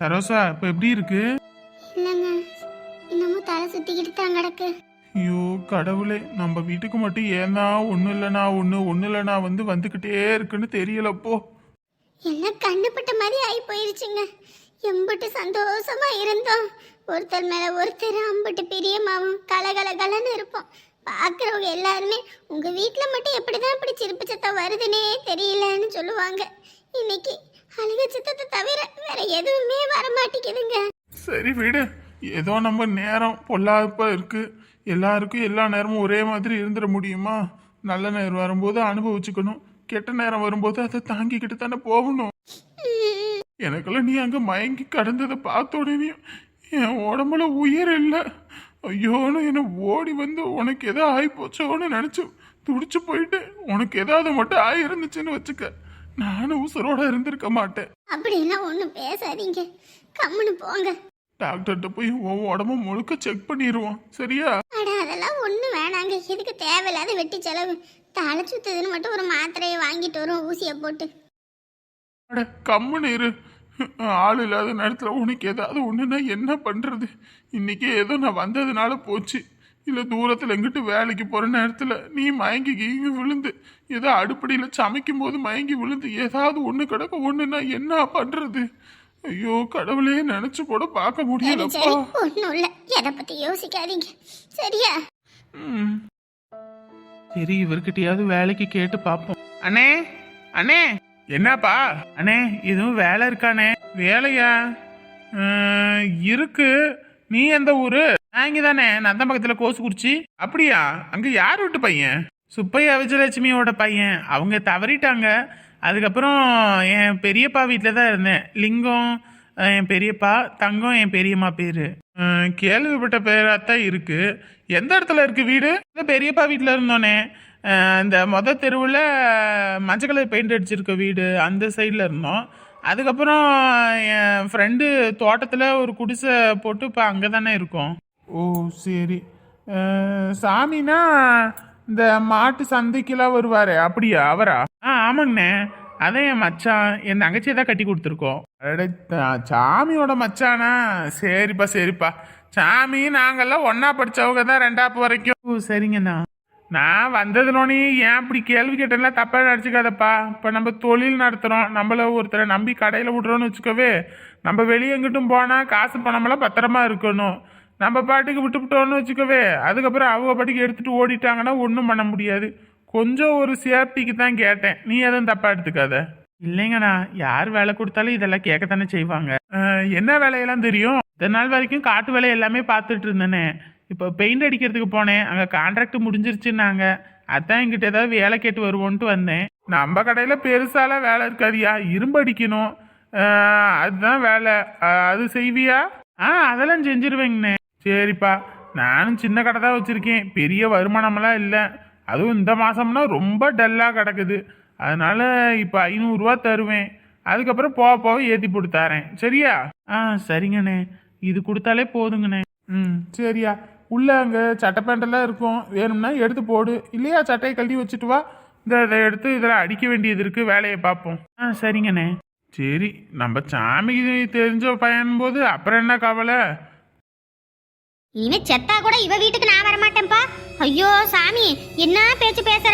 சரோசா இப்போ எப்படி இருக்கு? இல்லைங்க. இன்னமும் தலை சுத்திக்கிட்டு தான் கிடக்கு. ஐயோ கடவுளே நம்ம வீட்டுக்கு மட்டும் ஏன்னா ஒன்றும் இல்லைனா ஒன்று ஒன்றும் இல்லைனா வந்து வந்துக்கிட்டே இருக்குன்னு தெரியலப்போ எல்லாம் கண்ணுப்பட்ட மாதிரி ஆகி போயிருச்சுங்க. எம்பிட்டு சந்தோஷமா இருந்தோம். ஒருத்தர் மேல ஒருத்தர் அம்பிட்டு பிரியமாவும் கலகல கலன்னு இருப்போம். பார்க்குறவங்க எல்லாருமே உங்க வீட்டில் மட்டும் எப்படிதான் இப்படி சிரிப்பு சத்தம் வருதுன்னே தெரியலன்னு சொல்லுவாங்க. இன்னைக்கு அழுக சித்தத்தை தவிர வேற எதுவுமே வர மாட்டேங்குதுங்க சரி விடு. ஏதோ நம்ம நேரம் பொல்லாப்பா இருக்கு. எல்லாருக்கும் எல்லா நேரமும் ஒரே மாதிரி இருந்துட முடியுமா? நல்ல நேரம் வரும்போது அனுபவிச்சுக்கணும். கெட்ட நேரம் வரும்போது அதை தாங்கிக்கிட்டு தானே போகணும். எனக்கெல்லாம் நீ அங்கே மயங்கி கடந்ததை பார்த்த உடனே என் உடம்புல உயிர் இல்லை. ஐயோன்னு என்னை ஓடி வந்து உனக்கு எதோ ஆகி போச்சோன்னு நினச்சி துடிச்சு போயிட்டு உனக்கு ஏதாவது மட்டும் ஆகி இருந்துச்சுன்னு வச்சுக்க. நானும் உசுரோட இருந்திருக்க மாட்டேன். அப்படிலாம் ஒன்றும் பேசாதீங்க. கம்முன்னு போங்க. டாக்டர்கிட்ட போய் உன் உடம்ப முழுக்க செக் பண்ணிடுவோம் சரியா? அட அதெல்லாம் ஒன்றும் வேணாங்க. எதுக்கு தேவையில்லாத வெட்டி செலவு? தலை சுத்துதுன்னு மட்டும் ஒரு மாத்திரையை வாங்கிட்டு வரும் ஊசியை போட்டு. அட கம்முன்னு இரு. ஆள் இல்லாத நேரத்தில் உனக்கு ஏதாவது ஒன்றுனா என்ன பண்ணுறது இன்னைக்கு ஏதோ நான் வந்ததுனால போச்சு. இல்லை தூரத்தில் எங்கிட்டு வேலைக்கு போகிற நேரத்தில் நீ மயங்கி கீங்கி விழுந்து ஏதோ அடுப்படியில் சமைக்கும் போது மயங்கி விழுந்து ஏதாவது ஒன்று கிடக்க ஒன்றுனா என்ன பண்ணுறது ஐயோ கடவுளே நினச்சி கூட பார்க்க முடியலப்பா. சரி ஒன்றும் இல்லை. எதை பற்றி யோசிக்காதீங்க. சரியா. சரி இவர்கிட்டயாவது வேலைக்கு கேட்டு பார்ப்போம். அண்ணே அண்ணே. என்னப்பா? அண்ணே எதுவும் வேலை இருக்கானே வேலையா? இருக்கு. நீ எந்த ஊரு? நான் தானே நந்த பக்கத்துல கோசுக்குறிச்சி அப்படியா? அங்கே யார் வீட்டு பையன்? சுப்பையா விஜயலட்சுமியோட பையன். அவங்க தவறிட்டாங்க. அதுக்கப்புறம் என் பெரியப்பா வீட்டில் தான் இருந்தேன். லிங்கம் என் பெரியப்பா தங்கம் என் பெரியம்மா பேர். கேள்விப்பட்ட பேராக தான் இருக்குது எந்த இடத்துல இருக்குது வீடு? பெரியப்பா வீட்டில் இருந்தோன்னே இந்த மொத தெருவில் மஞ்சள் கலர் பெயிண்ட் அடிச்சிருக்க வீடு அந்த சைடில் இருந்தோம். அதுக்கப்புறம் என் ஃப்ரெண்டு தோட்டத்தில் ஒரு குடிசை போட்டு இப்போ அங்கே தானே இருக்கோம். ஓ சரி. சாமினா இந்த மாட்டு சந்தைக்கெல்லாம் வருவாரு அப்படியா? அவரா? ஆ ஆமாங்கண்ணே. அதான் என் மச்சான் என் தங்கச்சியை தான் கட்டி கொடுத்துருக்கோம். சாமியோட மச்சானா? சரிப்பா சரிப்பா. சாமி நாங்கெல்லாம் ஒண்ணா படிச்சவங்க தான் ரெண்டாப்பு வரைக்கும். ஓ சரிங்கண்ணா. நான் வந்ததுனோனே ஏன் இப்படி கேள்வி கேட்டெல்லாம் தப்பா நினச்சிக்காதப்பா. இப்போ நம்ம தொழில் நடத்துகிறோம் நம்மள ஒருத்தரை நம்பி கடையில் விட்றோன்னு வச்சுக்கவே நம்ம வெளியே எங்கிட்டும் போனால் காசு பணமெல்லாம் பத்திரமா இருக்கணும். நம்ம பாட்டுக்கு விட்டுவிட்டோன்னு வச்சுக்கவே அதுக்கப்புறம் அவங்க பாட்டுக்கு எடுத்துட்டு ஓடிட்டாங்கன்னா ஒன்றும் பண்ண முடியாது. கொஞ்சம் ஒரு சேஃப்டிக்கு தான் கேட்டேன். நீ எதுவும் தப்பா எடுத்துக்காத. இல்லைங்கண்ணா யார் வேலை கொடுத்தாலும் இதெல்லாம் கேட்கத்தானே செய்வாங்க. என்ன வேலையெல்லாம் தெரியும்? இத்தனை நாள் வரைக்கும் காட்டு வேலை எல்லாமே பார்த்துட்டு இருந்தேனே. இப்போ பெயிண்ட் அடிக்கிறதுக்கு போனேன். அங்கே கான்ட்ராக்ட் முடிஞ்சிருச்சுன்னாங்க. அதான் எங்கிட்ட ஏதாவது வேலை கேட்டு வருவோன்ட்டு வந்தேன். நம்ம கடையில் பெருசாலாம் வேலை இருக்காதியா? இரும்பு அடிக்கணும். அதுதான் வேலை. அது செய்வியா? ஆ அதெல்லாம் செஞ்சிருவேங்கண்ணே. சரிப்பா. நானும் சின்ன கடை தான் வச்சுருக்கேன். பெரிய வருமானமெல்லாம் இல்லை. அதுவும் இந்த மாதம்னா ரொம்ப டல்லாக கிடக்குது. அதனால் இப்போ ஐநூறுரூவா தருவேன். அதுக்கப்புறம் போக போக ஏற்றி போட்டு தரேன். சரியா? ஆ சரிங்கண்ணே. இது கொடுத்தாலே போதுங்கண்ணே. ம் சரியா. உள்ளே அங்கே சட்டை பேண்டெல்லாம் இருக்கும். வேணும்னா எடுத்து போடு. இல்லையா சட்டையை கழட்டி வச்சுட்டு வா. இந்த இதை எடுத்து இதில் அடிக்க வேண்டியது இருக்குது வேலையை பார்ப்போம். ஆ சரிங்கண்ணே. சரி நம்ம சாமிக்கு தெரிஞ்ச பையன் போது அப்புறம் என்ன கவலை? இனிமே செத்தா கூட இவ வீட்டுக்கு நான் வரமாட்டேன்ப்பா. ஐயோ சாமி என்ன பேச்சு பேசுற?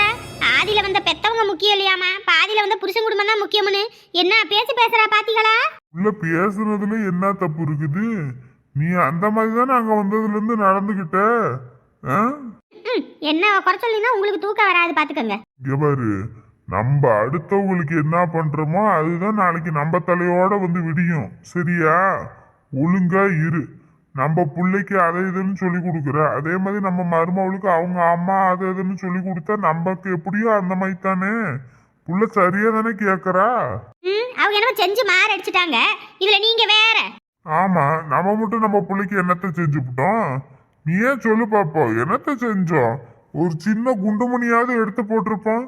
ஆதியில வந்த பெத்தவங்க முக்கியம் இல்லையாமா பாதியில வந்த புருஷன் குடும்பம் தான் முக்கியம்னு. என்ன பேச்சு பேசுற பாத்தீங்களா உள்ள பேசுனதுல என்ன தப்பு இருக்குது? நீ அந்த மாதிரி தானே அங்க வந்ததுல இருந்து நடந்துகிட்ட என்ன குறை சொல்லினா உங்களுக்கு தூக்கம் வராது பாத்துக்கோங்க. இங்க பாரு நம்ம அடுத்தவங்களுக்கு என்ன பண்றோமோ அதுதான் நாளைக்கு நம்ம தலையோட வந்து விடியும். சரியா? ஒழுங்கா இரு. நம்ம பிள்ளைக்கு அதை இதுன்னு சொல்லி கொடுக்குற. அதே மாதிரி நம்ம மருமவளுக்கு அவங்க அம்மா அதை இதுன்னு சொல்லி கொடுத்தா நமக்கு எப்படியோ அந்த மாதிரி தானே? புள்ள சரியா தானே கேக்குறா? ம் அவங்க என்னமோ செஞ்சு மாற அடிச்சிட்டாங்க. இதுல நீங்க வேற. ஆமா நம்ம மட்டும் நம்ம பிள்ளைக்கு என்னத்த செஞ்சுவிட்டோம் நீ ஏன் சொல்லு பாப்போம் என்னத்த செஞ்சோம்? ஒரு சின்ன குண்டுமணியாவது எடுத்து போட்டிருப்போம்.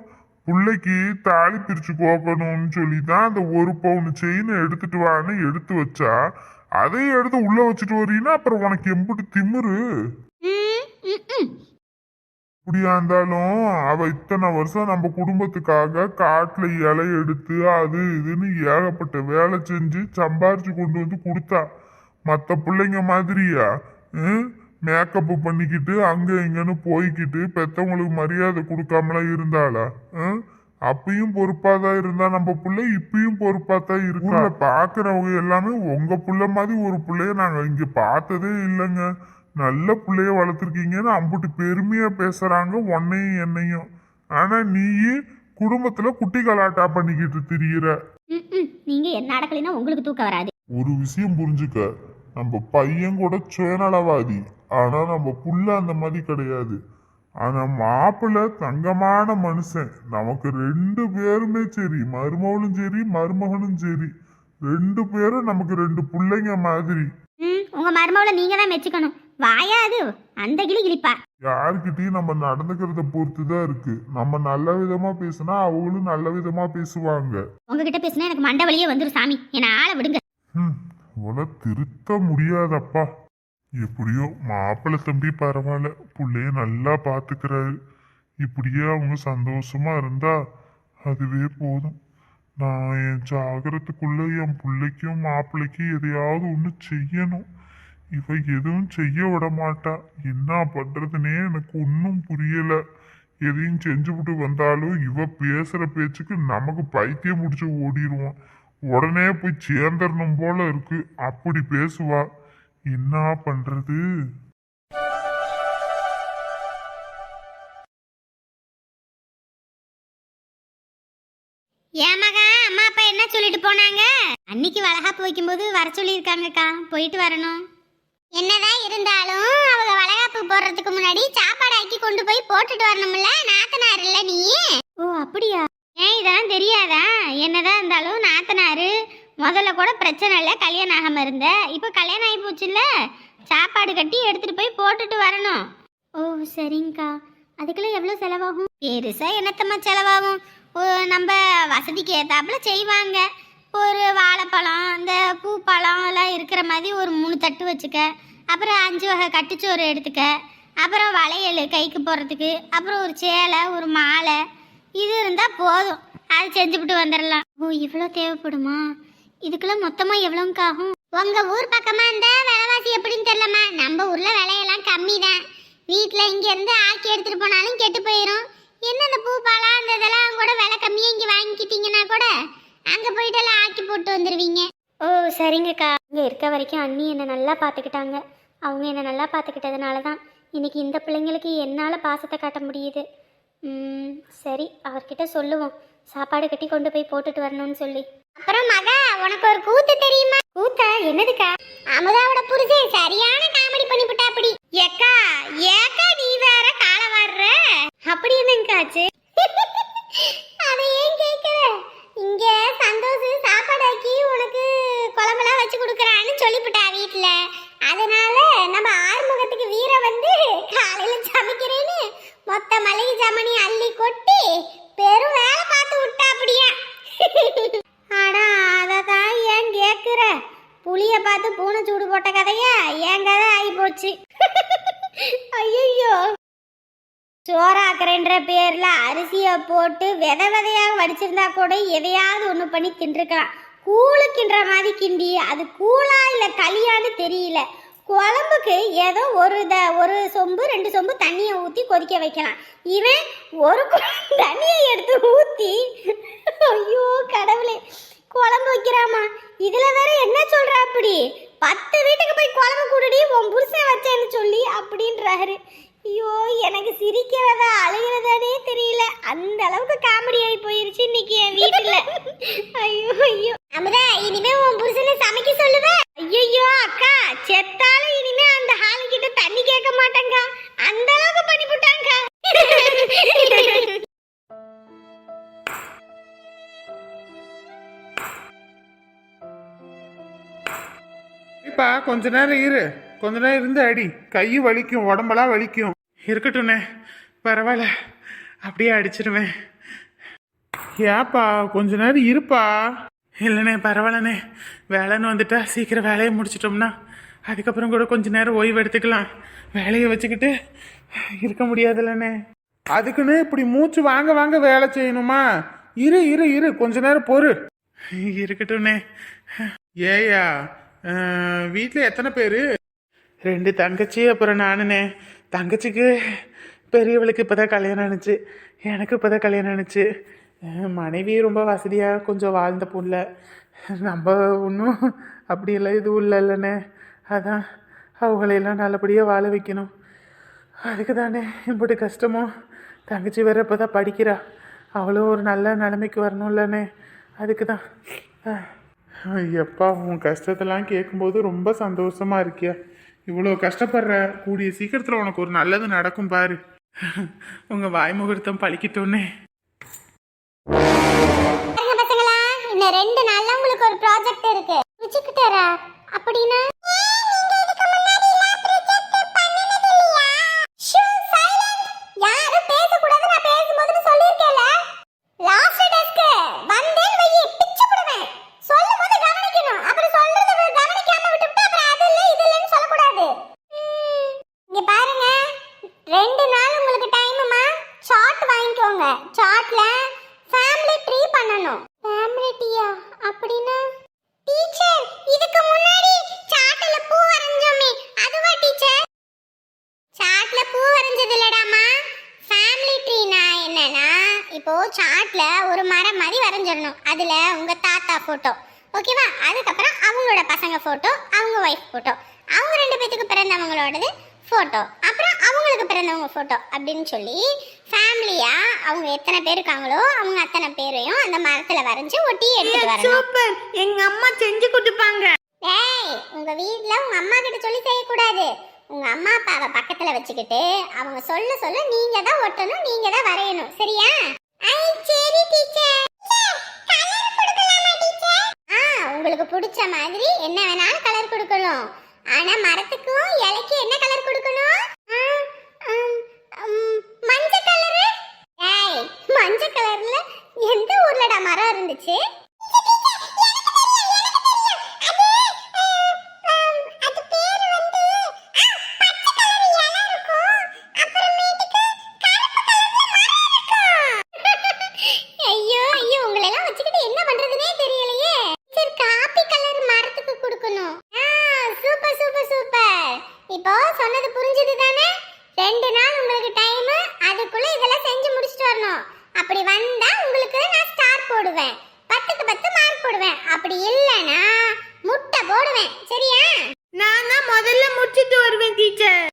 பிள்ளைக்கு தாலி பிரிச்சு கோக்கணும்னு சொல்லி தான் அந்த ஒரு பவுன் செயின் எடுத்துட்டு வான்னு எடுத்து வச்சா அதையும் எடுத்து உள்ள வச்சுட்டு வரீன்னா அப்புறம் உனக்கு எம்பிட்டு திமிரு. இப்படியா இருந்தாலும் அவ இத்தனை வருஷம் நம்ம குடும்பத்துக்காக காட்டுல இலை எடுத்து அது இதுன்னு ஏகப்பட்ட வேலை செஞ்சு சம்பாரிச்சு கொண்டு வந்து கொடுத்தா. மற்ற பிள்ளைங்க மாதிரியா? மேக்கப் பண்ணிக்கிட்டு அங்க இங்கன்னு போய்க்கிட்டு பெத்தவங்களுக்கு மரியாதை கொடுக்காமலாம் இருந்தாளா? ம்? அப்பயும் பொறுப்பா தான் இருந்தா நம்ம புள்ள இப்பயும் பொறுப்பா தான் இருக்கா? பாக்குறவங்க எல்லாமே உங்க புள்ள மாதிரி ஒரு புள்ளைய நாங்க இங்க பார்த்ததே இல்லைங்க. நல்ல புள்ளைய வளர்த்துருக்கீங்கன்னு அம்புட்டு பெருமையா பேசுறாங்க உன்னையும் என்னையும். ஆனா நீ குடும்பத்துல குட்டி கலாட்டா பண்ணிக்கிட்டு திரியிற. நீங்க என்ன அடக்கலைன்னா உங்களுக்கு தூக்கம் வராது. ஒரு விஷயம் புரிஞ்சுக்க. நம்ம பையன் கூட சுயநலவாதி ஆனா நம்ம புள்ள அந்த மாதிரி கிடையாது. ஆனா மாப்பிள்ளை தங்கமான மனுஷன். நமக்கு ரெண்டு பேருமே சரி. மருமகளும் சரி மருமகனும் சரி. ரெண்டு பேரும் நமக்கு ரெண்டு பிள்ளைங்க மாதிரி. ம் உங்க மருமவளை நீங்க தான் மெச்சுக்கணும். வாயா அது? அந்த கிளி கிளிப்பா. யாருக்கிட்டையும் நம்ம நடந்துக்கிறத பொறுத்து தான் இருக்கு. நம்ம நல்ல விதமா பேசினா அவங்களும் நல்ல விதமா பேசுவாங்க. உங்ககிட்ட பேசினா எனக்கு மண்டை வலியே வந்துரும் சாமி. என்ன ஆளை விடுங்க. ம், இவள திருத்த முடியாதப்பா. எப்படியோ மாப்பிள்ளை தம்பி பரவாயில்ல பிள்ளைய நல்லா பார்த்துக்கிறாரு. இப்படியே அவங்க சந்தோஷமா இருந்தா அதுவே போதும். நான் என் ஜாகிரத்துக்குள்ள என் பிள்ளைக்கும் மாப்பிள்ளைக்கும் எதையாவது ஒன்று செய்யணும். இவ எதுவும் செய்ய விட மாட்டா. என்ன பண்றதுனே எனக்கு ஒன்றும் புரியல. எதையும் செஞ்சுவிட்டு வந்தாலும் இவ பேசுற பேச்சுக்கு நமக்கு பைத்தியம் முடிச்சு ஓடிடுவோம் உடனே போய் சேர்ந்துடணும் போல இருக்கு. அப்படி பேசுவா. என்ன பண்றது? ஏன் மகா அம்மா அப்பா என்ன சொல்லிட்டு போனாங்க? அன்னைக்கு வளகாப்பு வைக்கும்போது வர சொல்லியிருக்காங்கக்கா. போயிட்டு வரணும். என்னதான் இருந்தாலும் அவங்க வளகாப்பு போடுறதுக்கு முன்னாடி சாப்பாடு ஆக்கி கொண்டு போய் போட்டுட்டு வரணும்ல நாத்தனார் இல்ல நீ? ஓ அப்படியா? ஏன் இதெல்லாம் தெரியாதா? என்னதான் இருந்தாலும் நாத்தனாரு முதல்ல கூட பிரச்சனை இல்லை கல்யாணம் ஆகாம இருந்த. இப்போ கல்யாணம் ஆகி போச்சுல்ல? சாப்பாடு கட்டி எடுத்துட்டு போய் போட்டுட்டு வரணும். ஓ சரிங்கக்கா. அதுக்கெல்லாம் எவ்வளோ செலவாகும்? பெருசா என்னத்தம்மா செலவாகும்? ஓ, நம்ம வசதிக்கு ஏத்தாப்புல செய்வாங்க. ஒரு வாழைப்பழம் இந்த பூப்பழம் எல்லாம் இருக்கிற மாதிரி ஒரு மூணு தட்டு வச்சுக்க. அப்புறம் அஞ்சு வகை கட்டுச்சோறு எடுத்துக்க. அப்புறம் வளையல் கைக்கு போடுறதுக்கு. அப்புறம் ஒரு சேலை ஒரு மாலை. இது இருந்தால் போதும். அது செஞ்சுவிட்டு வந்துடலாம் ஓ இவ்வளோ தேவைப்படுமா? இதுக்கெல்லாம் மொத்தமாக எவ்வளோங்க ஆகும் உங்க ஊர் பக்கமா இருந்தா விலைவாசி எப்படின்னு தெரியலம்மா. நம்ம ஊர்ல விலையெல்லாம் கம்மி தான் வீட்டுல இங்க இருந்து ஆக்கி எடுத்துட்டு போனாலும் கெட்டு போயிடும் என்ன இந்த பூ பாலா அந்த இதெல்லாம் கூட விலை கம்மியா இங்க வாங்கிக்கிட்டீங்கன்னா கூட அங்க போயிட்டு எல்லாம் ஆக்கி போட்டு வந்துருவீங்க. ஓ சரிங்கக்கா. இங்க இருக்க வரைக்கும் அண்ணி என்னை நல்லா பார்த்துக்கிட்டாங்க. அவங்க என்னை நல்லா பார்த்துக்கிட்டதுனால தான் இன்னைக்கு இந்த பிள்ளைங்களுக்கு என்னால் பாசத்தை காட்ட முடியுது. ம், சரி அவர்கிட்ட சொல்லுவோம். சாப்பாடு கட்டி கொண்டு போய் போட்டுட்டு வரணும்னு சொல்லி. அப்புறம் மகா உனக்கு ஒரு கூத்து தெரியுமா? கூத்தா? என்னதுக்கா? அமுதாவோட புருஷன் சரியான காமெடி பண்ணிவிட்டா அப்படி. ஏக்கா ஏக்கா நீ வேற கால வர்ற அப்படி என்னங்க ஆச்சு? அதை ஏன் கேக்குற இங்க சந்தோஷ் சாப்பாடாக்கி உனக்கு குழம்பெல்லாம் வச்சு கொடுக்குறான்னு சொல்லிவிட்டா வீட்டுல அதனால நம்ம ஆறுமுகத்துக்கு வீர வந்து காலையில சமைக்கிறேன்னு மொத்த மளிகை ஜமனி அள்ளி கொட்டி பெரும் வேலை பார்த்து விட்டா அப்படியா ஆனா அததான் ஏன் கேக்குற புளிய பார்த்து பூனை சூடு போட்ட கதையா என் கதை ஆகி போச்சு ஐயோ சோறாக்குறேன்ற பேர்ல அரிசியை போட்டு வித விதையாக வடிச்சிருந்தா கூட எதையாவது ஒன்று பண்ணி தின்றுக்கலாம். கூழுக்கின்ற மாதிரி கிண்டி அது கூழா இல்லை களியான்னு தெரியல. குழம்புக்கு ஏதோ ஒரு த ஒரு சொம்பு ரெண்டு சொம்பு தண்ணியை ஊற்றி கொதிக்க வைக்கலாம். இவன் ஒரு தண்ணியை எடுத்து ஊற்றி ஐயோ கடவுளே குழம்பு வைக்கிறாமா? இதில் வேற என்ன சொல்கிறா அப்படி? பத்து வீட்டுக்கு போய் குழம்பு கூடடி உன் புருஷன் வச்சேன்னு சொல்லி அப்படின்றாரு. ஐயோ எனக்கு சிரிக்கிறதா அழுகிறதானே தெரியல. அந்த அளவுக்கு காமெடி ஆகி போயிருச்சு இன்னைக்கு என் வீட்டுல. ஐயோ ஐயோ. அமுதா இனிமே உன் புருஷனை சமைக்க சொல்லுவ? ஐயோ அக்கா செத்தாலும் இனிமே அந்த ஹாலு கிட்ட தண்ணி கேட்க மாட்டேங்க. அந்த அளவுக்கு பண்ணி போட்டாங்க. இப்பா கொஞ்ச நேரம் இரு. கொஞ்ச நேரம் இருந்து அடி. கை வலிக்கும் உடம்பெல்லாம் வலிக்கும். இருக்கட்டும்ண்ணே பரவாயில்ல. அப்படியே அடிச்சிருவேன். ஏப்பா கொஞ்ச நேரம் இருப்பா. இல்லைண்ணே பரவாயில்லண்ணே. வேலைன்னு வந்துட்டா சீக்கிரம் வேலையை முடிச்சிட்டோம்னா அதுக்கப்புறம் கூட கொஞ்ச நேரம் ஓய்வு எடுத்துக்கலாம். வேலையை வச்சுக்கிட்டு இருக்க முடியாதுல்லண்ணே. அதுக்குன்னு இப்படி மூச்சு வாங்க வாங்க வேலை செய்யணுமா? இரு இரு இரு. கொஞ்ச நேரம் பொறு. இருக்கட்டும்ண்ணே. ஏயா வீட்டில் எத்தனை பேர்? ரெண்டு தங்கச்சி அப்புறம் நானுண்ணே. தங்கச்சிக்கு பெரியவளுக்கு இப்போதான் கல்யாணம் ஆணுச்சு எனக்கு இப்போ தான் கல்யாணம் ஆணுச்சு மனைவி ரொம்ப வசதியாக கொஞ்சம் வாழ்ந்த புள்ள. நம்ம ஒன்றும் அப்படியெல்லாம் எதுவும் இல்லை இல்லைண்ணே. அதான் அவங்களையெல்லாம் நல்லபடியாக வாழ வைக்கணும். அதுக்கு தானே இப்படி கஷ்டமோ தங்கச்சி வேற இப்போ தான் படிக்கிறா. அவளும் ஒரு நல்ல நிலைமைக்கு வரணும்லண்ணே அதுக்கு தான் எப்பா உன் கஷ்டத்தெல்லாம் கேட்கும்போது ரொம்ப சந்தோஷமாக இருக்கியா? இவ்வளோ கஷ்டப்படுற கூடிய சீக்கிரத்தில் உனக்கு ஒரு நல்லது நடக்கும் பாரு. உங்கள் வாய் முகூர்த்தம் ரெண்டு நாள்ல உங்களுக்கு ஒரு ப்ராஜெக்ட் இருக்கு. வச்சுக்கிட்டாரா இப்போ சார்ட்ல ஒரு மரம் மாதிரி வரைஞ்சிடணும். அதுல உங்க தாத்தா போட்டோ ஓகேவா அதுக்கப்புறம் அவங்களோட பசங்க போட்டோ அவங்க ஒய்ஃப் போட்டோ அவங்க ரெண்டு பேத்துக்கு பிறந்தவங்களோடது போட்டோ அப்புறம் அவங்களுக்கு பிறந்தவங்க போட்டோ அப்படின்னு சொல்லி ஃபேமிலியா அவங்க எத்தனை பேர் இருக்காங்களோ அவங்க அத்தனை பேரையும் அந்த மரத்துல வரைஞ்சு ஒட்டி எடுத்துட்டு வரணும். சூப்பர் எங்க அம்மா செஞ்சு கொடுப்பாங்க. ஏய் உங்க வீட்ல உங்க அம்மா கிட்ட சொல்லி செய்யக்கூடாது. உங்க அம்மா அப்பாவை பக்கத்துல வச்சுக்கிட்டு அவங்க சொல்ல சொல்ல நீங்க தான் ஒட்டணும் நீங்க தான் வரையணும். சரியா? சரி கலர் ஆ உங்களுக்கு பிடிச்ச மாதிரி என்ன வேணாலும் கலர் கொடுக்கணும். ஆனா மரத்துக்கும் இலைக்கும் என்ன கலர் கொடுக்கணும்? ஆ, மஞ்சள் கலரு ஏய் மஞ்சள் கலர்ல எந்த ஊர்லடா மரம் இருந்துச்சு? அப்படி வந்தா உங்களுக்கு நான் ஸ்டார் போடுவேன். பத்துக்கு பத்து மார்க் போடுவேன். அப்படி இல்லைன்னா முட்டை போடுவேன். சரியா? நான் தான் முதல்ல முடிச்சிட்டு வருவேன் டீச்சர்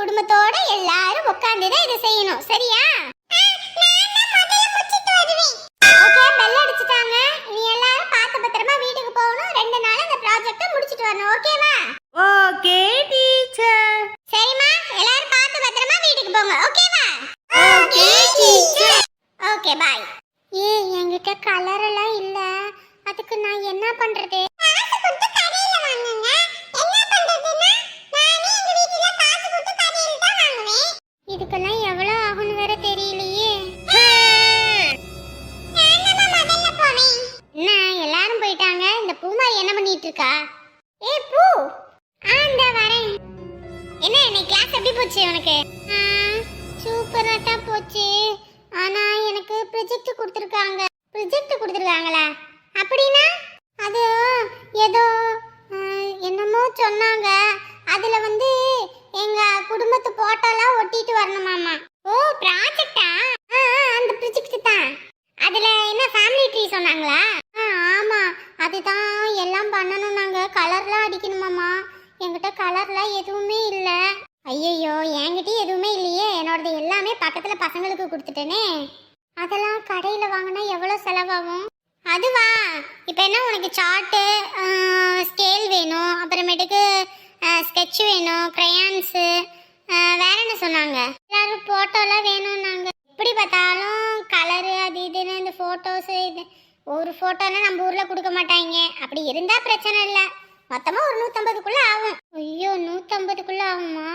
குடும்பத்தோட எல்லாரும் உட்கார்ந்து தான் இதை செய்யணும். சரியா? சொன்னாங்க. அதுல வந்து எங்க குடும்பத்து போட்டோலாம் ஒட்டிட்டு வரணுமாமா ஓ ப்ராஜெக்டா அந்த ப்ரொஜெக்ட் தான். அதுல என்ன ஃபேமிலி ட்ரீ சொன்னாங்களா? ஆ, ஆமா. அதுதான் எல்லாம் பண்ணணும் நாங்க. கலர்லாம் அடிக்கணுமாமா என்கிட்ட கலர்லாம் எதுவுமே இல்ல. ஐயையோ என்கிட்டயும் எதுவுமே இல்லையே. என்னோடது எல்லாமே பக்கத்துல பசங்களுக்கு கொடுத்துட்டேனே. அதெல்லாம் கடையில் வாங்கினா எவ்வளோ செலவாகும்? அதுவா. இப்போ என்ன உனக்கு சார்ட்டு ஸ்கேல் வேணும் அப்புறமேட்டுக்கு ஸ்கெட்ச் வேணும் க்ரையான்ஸு வேற என்ன சொன்னாங்க? எல்லாரும் ஃபோட்டோலாம் வேணும்னாங்க. எப்படி பார்த்தாலும் கலரு அது இதுன்னு இந்த ஃபோட்டோஸு இது ஒரு ஃபோட்டோலாம் நம்ம ஊரில் கொடுக்க மாட்டாங்க. அப்படி இருந்தால் பிரச்சனை இல்லை. மொத்தமாக ஒரு நூற்றம்பதுக்குள்ளே ஆகும். ஐயோ நூற்றம்பதுக்குள்ளே ஆகுமா?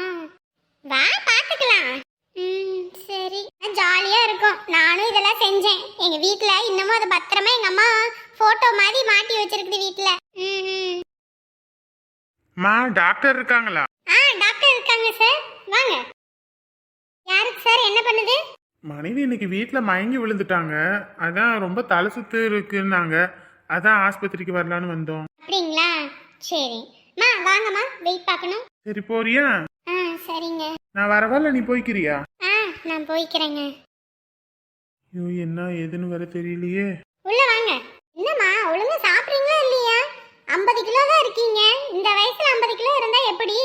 வா பார்த்துக்கலாம். ம் சரி. ஜாலியாக இருக்கும். நானும் இதெல்லாம் செஞ்சேன். எங்கள் வீட்டில் இன்னமும் அதை பத்திரமா எங்கள் அம்மா போட்டோ மாதிரி மாட்டி வச்சிருக்குது வீட்ல. ம், ம். டாக்டர் இருக்காங்களா? ஆ டாக்டர் இருக்காங்க சார் வாங்க. யாருக்கு சார் என்ன பண்ணுது? மனைவி இன்னைக்கு வீட்டில் மயங்கி விழுந்துட்டாங்க. அதான் ரொம்ப தலை சுத்து இருக்குன்னாங்க. அதான் ஆஸ்பத்திரிக்கு வரலான்னு வந்தோம். அப்படிங்களா? சரி. மா வாங்கம்மா. வெயிட் பார்க்கணும். சரி போறியா? சரிங்க. நான் வரவால நீ போய்க்கிறியா? ஆ நான் போய்க்கிறேங்க. ஐயோ என்ன ஏதுன்னு வேற தெரியலையே. உள்ள வாங்க. என்னம்மா ஒழுங்கா சாப்பிட்றீங்களா இல்லையா? ஐம்பது கிலோ தான் இருக்கீங்க. இந்த வயசுல ஐம்பது கிலோ இருந்தா எப்படி?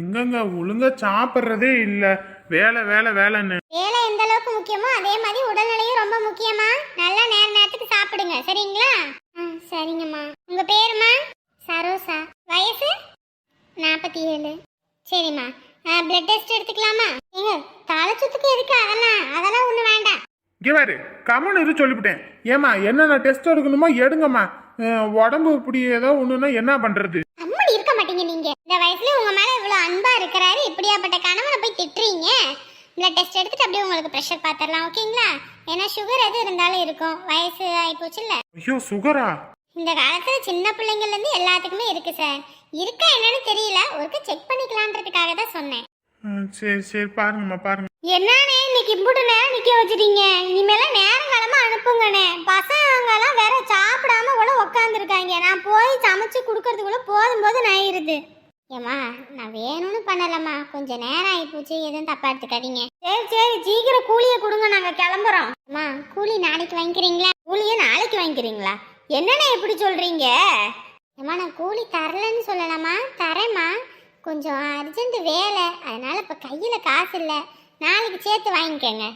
எங்கங்க ஒழுங்கா சாப்பிட்றதே இல்ல. வேலை வேலை வேலைன்னு. வேலை எந்த அளவுக்கு முக்கியமோ அதே மாதிரி உடல்நிலையும் ரொம்ப முக்கியமா? நல்லா நேர நேரத்துக்கு சாப்பிடுங்க. சரிங்களா? ஆ சரிங்கம்மா. உங்க பேருமா சரோசா. வயசு? நாற்பத்தி ஏழு. சரிம்மா. பிளட் டெஸ்ட் எடுத்துக்கலாமா? ஏங்க தலை சுத்துக்கு எதுக்கு அதெல்லாம்? அதெல்லாம் ஒன்றும் வேண்டாம். இங்கே பாரு கமன் இரு சொல்லிவிட்டேன். ஏமா என்னென்ன டெஸ்ட் எடுக்கணுமோ எடுங்கம்மா. அஹ், உடம்பு இப்படி ஏதோ ஒண்ணுன்னா என்ன பண்றது? அம்மடி இருக்க மாட்டீங்க நீங்க. இந்த வயசுல உங்க மேல இவ்வளவு அன்பா இருக்கிறாரு இப்படியாப்பட்ட கணவனை போய் திட்டுறீங்க. பிளட் டெஸ்ட் எடுத்துட்டு அப்படியே உங்களுக்கு ப்ரெஷர் பார்த்துடலாம் ஓகேங்களா? ஏன்னா சுகர் எது இருந்தாலும் இருக்கும். வயசு ஆயிப்போச்சுல்ல ஐயோ சுகரா இந்த காலத்துல சின்ன பிள்ளைங்கள்ல இருந்து எல்லாத்துக்குமே இருக்கு சார் இருக்கா என்னன்னு தெரியல. ஒருக்க செக் பண்ணிக்கலான்றதுக்காக தான் சொன்னேன். சரி சரி பாருங்கம்மா பாருங்க. என்னண்ணே இன்னைக்கு இம்புட்டு நேரம் நிக்க வச்சிட்டீங்க. இனிமேல நேரம் காலமா அனுப்புங்கண்ணே. பசங்க எல்லாம் வேற சாப்பிடாம கூட உக்காந்துருக்காங்க. நான் போய் சமைச்சு கொடுக்கறதுக்குள்ள போதும் போது நாயிருது ஏம்மா நான் வேணும்னு பண்ணலம்மா. கொஞ்சம் நேரம் ஆயிப்போச்சு. எதுவும் தப்பா எடுத்துக்காதீங்க. சரி சரி சீக்கிரம் கூலியை கொடுங்க. நாங்க கிளம்புறோம். அம்மா கூலி நாளைக்கு வாங்கிக்கிறீங்களா? கூலியை நாளைக்கு வாங்கிக்கிறீங்களா? என்னண்ணே இப்படி சொல்றீங்க? ஏம்மா நான் கூலி தரலன்னு சொல்லலாமா? தரேம்மா. கொஞ்சம் அர்ஜென்ட் வேலை. அதனால இப்போ கையில் காசு இல்லை. நாளைக்கு சேர்த்து வாங்கிக்கோங்க.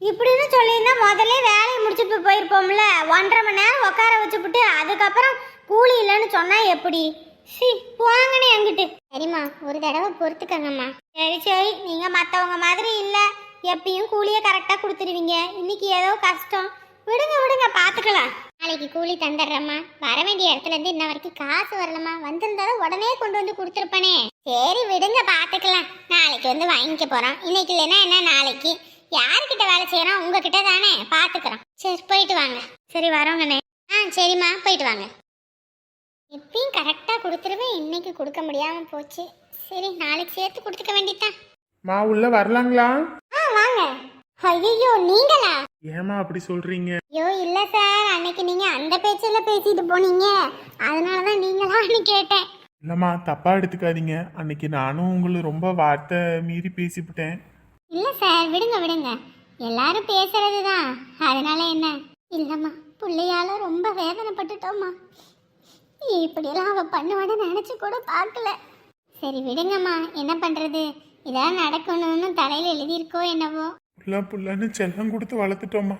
இப்படின்னு சொல்லியிருந்தா முதல்ல வேலையை முடிச்சுட்டு போயிருப்போம்ல. ஒன்றரை மணி நேரம் உட்கார வச்சுப்புட்டு அதுக்கப்புறம் கூலி இல்லைன்னு சொன்னா எப்படி? சி போங்கண்ணே அங்கிட்டு சரிம்மா ஒரு தடவை பொறுத்துக்கங்கம்மா. சரி சரி. நீங்க மற்றவங்க மாதிரி இல்லை. எப்பயும் கூலியை கரெக்டாக கொடுத்துருவீங்க. இன்னைக்கு ஏதோ கஷ்டம். நாளைக்கு கூலி தந்துடுறேம்மா. வர வேண்டிய இடத்துல இருந்து இன்ன வரைக்கும் காசு வரலம்மா. வந்திருந்தாலும் உடனே கொண்டு வந்து கொடுத்துருப்பனே. சரி விடுங்க பார்த்துக்கலாம் நாளைக்கு வந்து வாங்கிக்க போறோம். இன்னைக்கு இல்லைன்னா என்ன நாளைக்கு? யார்கிட்ட வேலை செய்யறோம்? உங்ககிட்ட தானே. பார்த்துக்கிறோம் சரி போயிட்டு வாங்க. சரி வரோங்கண்ணே ஆ சரிம்மா போயிட்டு வாங்க. எப்பயும் கரெக்டாக கொடுத்துருவேன் இன்னைக்கு கொடுக்க முடியாமல் போச்சு. சரி நாளைக்கு சேர்த்து கொடுத்துக்க வேண்டியதுதான். மா உள்ள வரலாங்களா? ஆ வாங்க. ஐயோ நீங்களா? ஏமா அப்படி சொல்றீங்க? ஐயோ இல்ல சார். அன்னைக்கு நீங்க அந்த பேச்சில பேசிட்டு போனீங்க. அதனால தான் நீங்களான்னு கேட்டேன். இல்லம்மா தப்பா எடுத்துக்காதீங்க. அன்னைக்கு நானும் உங்களை ரொம்ப வார்த்தை மீறி பேசிவிட்டேன். இல்ல சார் விடுங்க விடுங்க. எல்லாரும் பேசுறது தான் அதனால என்ன? இல்லம்மா பிள்ளையால ரொம்ப வேதனைப்பட்டுட்டோம்மா. இப்படியெல்லாம் அவ பண்ணுவான்னு நினைச்சு கூட பார்க்கல. சரி விடுங்கம்மா. என்ன பண்றது? இதெல்லாம் நடக்கணும்னு தலையில எழுதியிருக்கோ என்னவோ? புள்ள புள்ளன்னு செல்லம் கொடுத்து வளர்த்துட்டோம்மா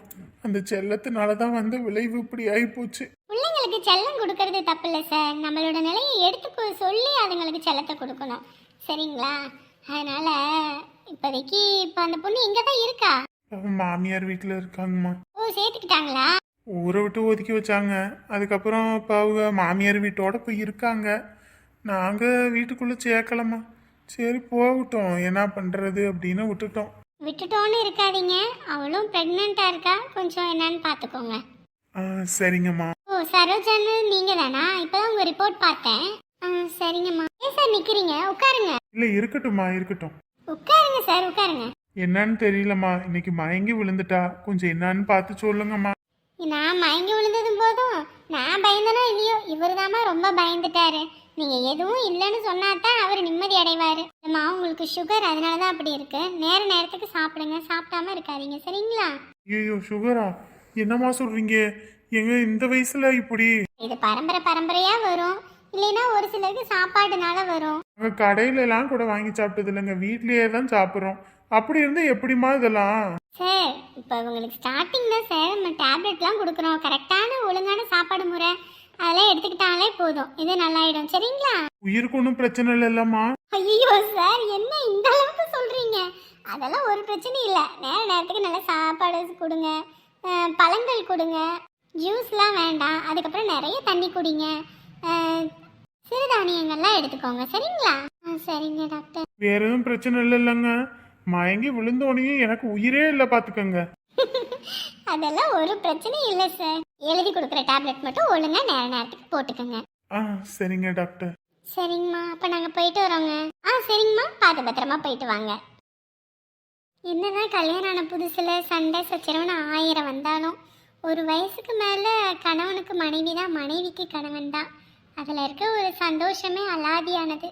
அந்த செல்லத்தினால தான் வந்து விளைவு இப்படி ஆகி போச்சு. பிள்ளைங்களுக்கு செல்லம் கொடுக்கறது தப்பு இல்லை சார். நம்மளோட நிலையை எடுத்து சொல்லி அதுங்களுக்கு செல்லத்தை கொடுக்கணும். சரிங்களா? அதனால இப்போதைக்கு இப்போ அந்த பொண்ணு இங்கே தான் இருக்கா மாமியார் வீட்டில் இருக்காங்கம்மா. ஓ சேர்த்துக்கிட்டாங்களா? ஊரை விட்டு ஒதுக்கி வச்சாங்க. அதுக்கப்புறம் இப்போ அவங்க மாமியார் வீட்டோட போய் இருக்காங்க. நாங்கள் வீட்டுக்குள்ளே சேர்க்கலம்மா. சரி போகட்டும். என்ன பண்ணுறது அப்படின்னு விட்டுட்டோம். விட்டுட்டோன்னு இருக்காதீங்க. அவளும் ப்ரெக்னெண்ட்டாக இருக்கா? கொஞ்சம் என்னன்னு பார்த்துக்கோங்க. ஆ சரிங்கம்மா. ஓ சரோஜான்னு நீங்கள் தானா? இப்போ தான் உங்கள் ரிப்போர்ட் பார்த்தேன். ஆ சரிங்கம்மா. ஏன் சார் நிற்கிறீங்க உட்காருங்க. இல்லை இருக்கட்டும்மா இருக்கட்டும். உட்காருங்க சார் உட்காருங்க. என்னன்னு தெரியலம்மா. இன்னைக்கு மயங்கி விழுந்துட்டா. கொஞ்சம் என்னன்னு பார்த்து சொல்லுங்கம்மா. நான் மயங்கி விழுந்ததும் போதும். நான் பயந்தனோ இல்லையோ? இவர் ரொம்ப பயந்துட்டாரு. நீங்க எதுவும் இல்லைன்னு சொன்னா தான் அவர் நிம்மதி அடைவாரு. அம்மா உங்களுக்கு சுகர் அதனால தான் அப்படி இருக்கு. நேர நேரத்துக்கு சாப்பிடுங்க. சாப்பிடாம இருக்காதீங்க. சரிங்களா? ஐயோ சுகரா என்னம்மா சொல்றீங்க? எங்க இந்த வயசுல இப்படி? இது பரம்பரை பரம்பரையா வரும். இல்லைன்னா ஒரு சிலருக்கு சாப்பாடுனால வரும். நாங்கள் கடையில எல்லாம் கூட வாங்கி சாப்பிட்டது இல்லைங்க. வீட்லயே தான் சாப்பிட்றோம். அப்படி இருந்தா எப்படிம்மா இதெல்லாம்? சார் இப்போ உங்களுக்கு ஸ்டார்டிங் தான் சார் நம்ம டேப்லெட்லாம் கொடுக்குறோம். கரெக்டான ஒழுங்கான சாப்பாடு முறை. அதெல்லாம் எடுத்துக்கிட்டாலே போதும். இது நல்லாயிடும். சரிங்களா? உயிருக்கு ஒன்றும் பிரச்சனை இல்லைல்லம்மா. ஐயோ சார் என்ன இந்த அளவுக்கு சொல்றீங்க? அதெல்லாம் ஒரு பிரச்சனையும் இல்லை. நேர நேரத்துக்கு நல்ல சாப்பாடு கொடுங்க. அஹ், பழங்கள் கொடுங்க. ஜூஸ்லாம் வேண்டாம். அதுக்கப்புறம் நிறைய தண்ணி குடிங்க. அஹ், சிறுதானியங்கள்லாம் எடுத்துக்கோங்க. சரிங்களா? ஆ, சரிங்க டாக்டர். வேற எதுவும் பிரச்சனை இல்லைல்லங்க. மயங்கி விழுந்தோடனே எனக்கு உயிரே இல்லை பார்த்துக்கங்க அதெல்லாம் ஒரு பிரச்சனையும் இல்லை சார் எழுதி கொடுக்குற டேப்லெட் மட்டும் ஒழுங்கா நேர நேரத்துக்கு போட்டுக்கோங்க. ஆ சரிங்க டாக்டர் சரிங்கம்மா. அப்போ நாங்கள் போயிட்டு வரோங்க. ஆ சரிங்கம்மா. பார்த்து பத்திரமா போயிட்டு வாங்க. என்னதான் கல்யாணம் ஆன புதுசில் சண்டை சச்சரவுன்னு ஆயிரம் வந்தாலும் ஒரு வயசுக்கு மேலே கணவனுக்கு மனைவி தான் மனைவிக்கு கணவன் தான். அதில் இருக்க ஒரு சந்தோஷமே அலாதியானது.